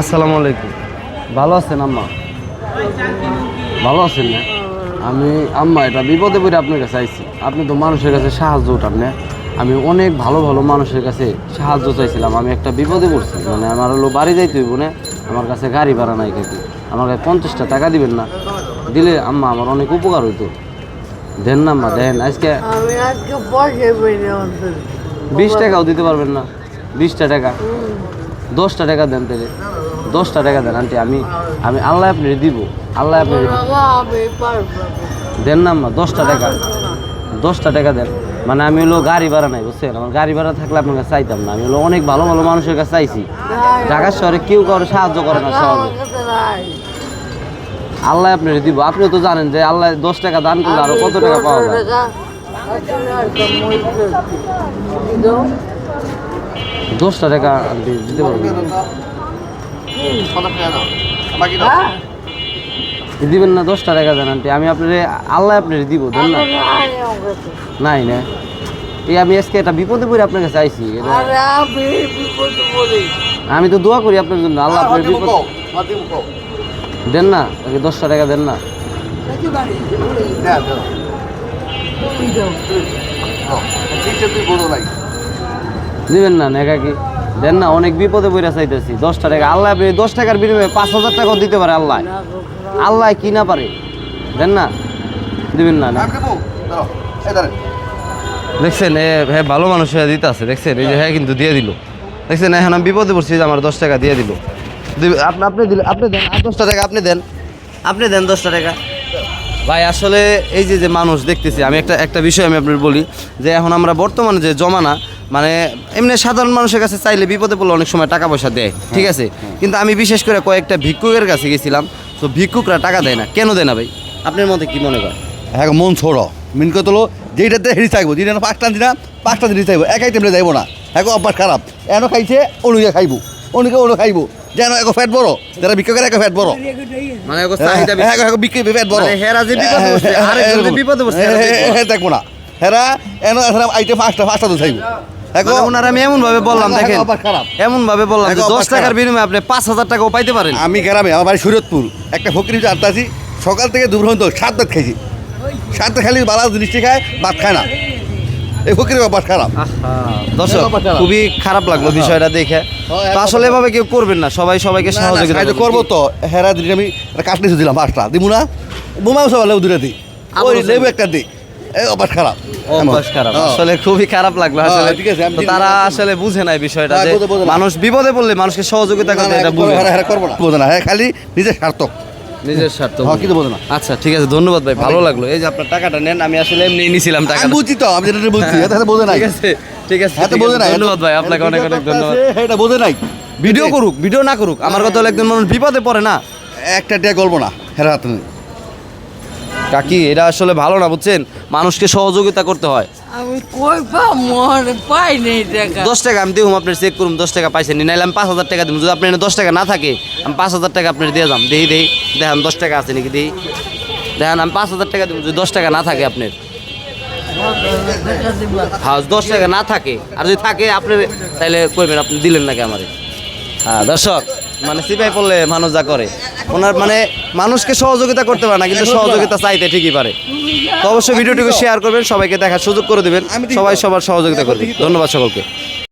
আসসালামু আলাইকুম। ভালো আছেন আম্মা? ভালো আছেন না? আমি আম্মা এটা বিপদে পড়ে আপনার কাছে আইছি। আপনি তো মানুষের কাছে সাহায্য উঠান না। আমি অনেক ভালো ভালো মানুষের কাছে সাহায্য চাইছিলাম। আমি একটা বিপদে পড়ছি। মানে আমার হলো বাড়ি যাইতে হইব না। আমার কাছে গাড়ি ভাড়া নাই কিন্তু আমার কাছে পঞ্চাশটা টাকা দিবেন না। দিলে আম্মা আমার অনেক উপকার হইতো। দেন না আম্মা দেন। আজকে বিশ টাকাও দিতে পারবেন না। বিশটা টাকা। দশটা টাকা দেন তাহলে দশটা টাকা দেন আন্টি আমি আমি আল্লাহ আপনি দিব আল্লাহ আপনি। দেন না আম্মা দশটা টাকা। দশটা টাকা দেন। মানে আমি হলো গাড়ি ভাড়া নাই বুঝছেন? আমার গাড়ি ভাড়া থাকলে আপনার কাছে চাইতাম না। আমি হলো অনেক ভালো ভালো মানুষের কাছে চাইছি। ঢাকা শহরে কেউ কারও সাহায্য করে না সহজে। নাই। আল্লাহ আপনি দিব। আপনিও তো জানেন যে আল্লাহ দশ টাকা দান করলে আরও কত টাকা পাওয়া যায় টাকা, আসলে একটা মই করছি। কিন্তু দশটা টাকা দিতে পারবেন হ্যাঁ, দিবেন না দশটা টাকা দেন আন্টি। আমি আপনার আল্লাহ আপনার দিব দেন না। নাই না। এই আমি আজকে একটা বিপদে পড়ে আপনার কাছে আইছি আমি তো দোয়া করি আপনার জন্য আল্লাহ আপনার বিপদ দেন না আগে দশটা টাকা দেন না। তুমি দাও। দিবেন না নেকা কি? দেন না অনেক বিপদে পড়ে চাইতেছি দশ টাকা আল্লাহ আপনি দশ টাকার বিনিময়ে পাঁচ হাজার টাকাও দিতে পারে আল্লাহ। আল্লাহ কি না পারে? দেন না দিবেন না না। দেখছেন এ হ্যাঁ ভালো মানুষ হয়ে দিতে আছে দেখছেন? এই যে হ্যাঁ কিন্তু দিয়ে দিল। দেখছেন এখন আমি বিপদে পড়ছি যে আমার দশ টাকা দিয়ে দিল। আপনি আপনি দিলে আপনি দেন আর দশটা টাকা আপনি দেন। আপনি দেন দশটা টাকা। ভাই আসলে এই যে যে মানুষ দেখতেছি আমি একটা একটা বিষয় আমি আপনার বলি যে এখন আমরা বর্তমানে যে জমানা মানে এমনি সাধারণ মানুষের কাছে চাইলে বিপদে পড়লে অনেক সময় টাকা পয়সা দেয় ঠিক আছে? কিন্তু আমি বিশেষ করে কয়েকটা ভিক্ষুকের কাছে গেছিলাম তো ভিক্ষুকরা টাকা দেয় না। কেন দেয় না ভাই? আপনার মতে কি মনে করেন? হ্যাঁ মন ছোড়ো। মিন কত হলো যেইটাতে হেরি থাকব যেটা পাঁচটা দিনা পাঁচটা দিনই থাকব এক আইটেমে যাইবো না। হ্যাঁ অভ্যাস খারাপ। এন খাইছে অনুকে খাইবো। অনুকে অনু খাইবো। যেন এক ফ্যাট বড় যারা বিক্রি করে এক ফ্যাট বড়। মানে চাহিদা। হ্যাঁ এক বিক্রি ফ্যাট বড়। মানে হেরা যে বিপদে পড়ছে, আরেকজন যে বিপদে দেখব না। হ্যাঁ দেখব না। হেরা এন আইটেম পাঁচটা পাঁচটা তো থাকব মানে ওনার আমি এমন ভাবে বললাম দেখেন এমন ভাবে বললাম যে দশ টাকার বিনিময়ে আপনি পাঁচ হাজার টাকাও পাইতে পারেন। আমি গ্রামে আমার বাড়ি শরীয়তপুর একটা ফকরি আটটা আছি সকাল থেকে দুপুর পর্যন্ত সাত দাঁত খাইছি। সাত খালি বালা জিনিসটি খায় ভাত খায় না। এই খারাপ। দর্শক খুবই খারাপ লাগল বিষয়টা দেখে। তো আসলে এভাবে কেউ করবেন না সবাই সবাইকে সহযোগিতা করব তো। হেরা দিন আমি কাটলে দিলাম পাঁচটা। দিব না? বোমাও সব লেবু দুটা দিই ওই লেবু একটা দিই এই অভ্যাস খারাপ। অভ্যাস খারাপ। হ্যাঁ। আসলে খুবই খারাপ লাগল হ্যাঁ, আসলে। ঠিক আছে, তারা আসলে বুঝে নাই বিষয়টা যে বোঝে, বোঝে। মানুষ বিপদে পড়লে মানুষকে সহযোগিতা না, করতে এটা বুঝে হেরা হেরা করব না। বোঝে না। হ্যাঁ খালি নিজের সার্থক। নিজের স্বার্থ কিন্তু বোঝে না। আচ্ছা ঠিক আছে ধন্যবাদ ভাই ভালো লাগল। এই যে আপনার টাকাটা নেন আমি আসলে এমনি নিছিলাম আমি টাকাটা। বুঝছি তো আমি যেটা বুঝছি এটা বোঝে নাই। ঠিক আছে ঠিক আছে বোঝে নাই। ধন্যবাদ ভাই আপনাকে অনেক অনেক ধন্যবাদ। এটা বোঝে নাই। ভিডিও করুক ভিডিও না করুক আমার কথা হলো একজন মানুষ বিপদে পড়ে না। একটা গল্প না হেরা হাতে নেই। কাকি এটা আসলে ভালো না বুঝছেন? মানুষকে সহযোগিতা করতে হয়। আমি কই মনে পাই নেই টাকা। দশ টাকা আমি দিহুম আপনার চেক করুন দশ টাকা পাইছেন নাইলে আমি পাঁচ হাজার টাকা দিব যদি আপনার দশ টাকা না থাকে আমি পাঁচ হাজার টাকা আপনার দিয়ে যাম। দেই দেই দেখান দশ টাকা আছে নাকি দেই। দেখেন আমি পাঁচ হাজার টাকা দিব যদি দশ টাকা না থাকে আপনার। হ্যাঁ দশ টাকা না থাকে আর যদি থাকে আপনি তাহলে কইবেন আপনি দিলেন নাকি আমারে। হ্যাঁ দর্শক মানে সিপাই পড়লে মানুষ যা করে। ওনার মানে মানুষকে সহযোগিতা করতে পারে না কিন্তু সহযোগিতা চাইতে ঠিকই পারে। তো অবশ্যই ভিডিওটিকে শেয়ার করবেন সবাইকে দেখার সুযোগ করে দেবেন। সবাই সবার সহযোগিতা করবেন ধন্যবাদ সকলকে।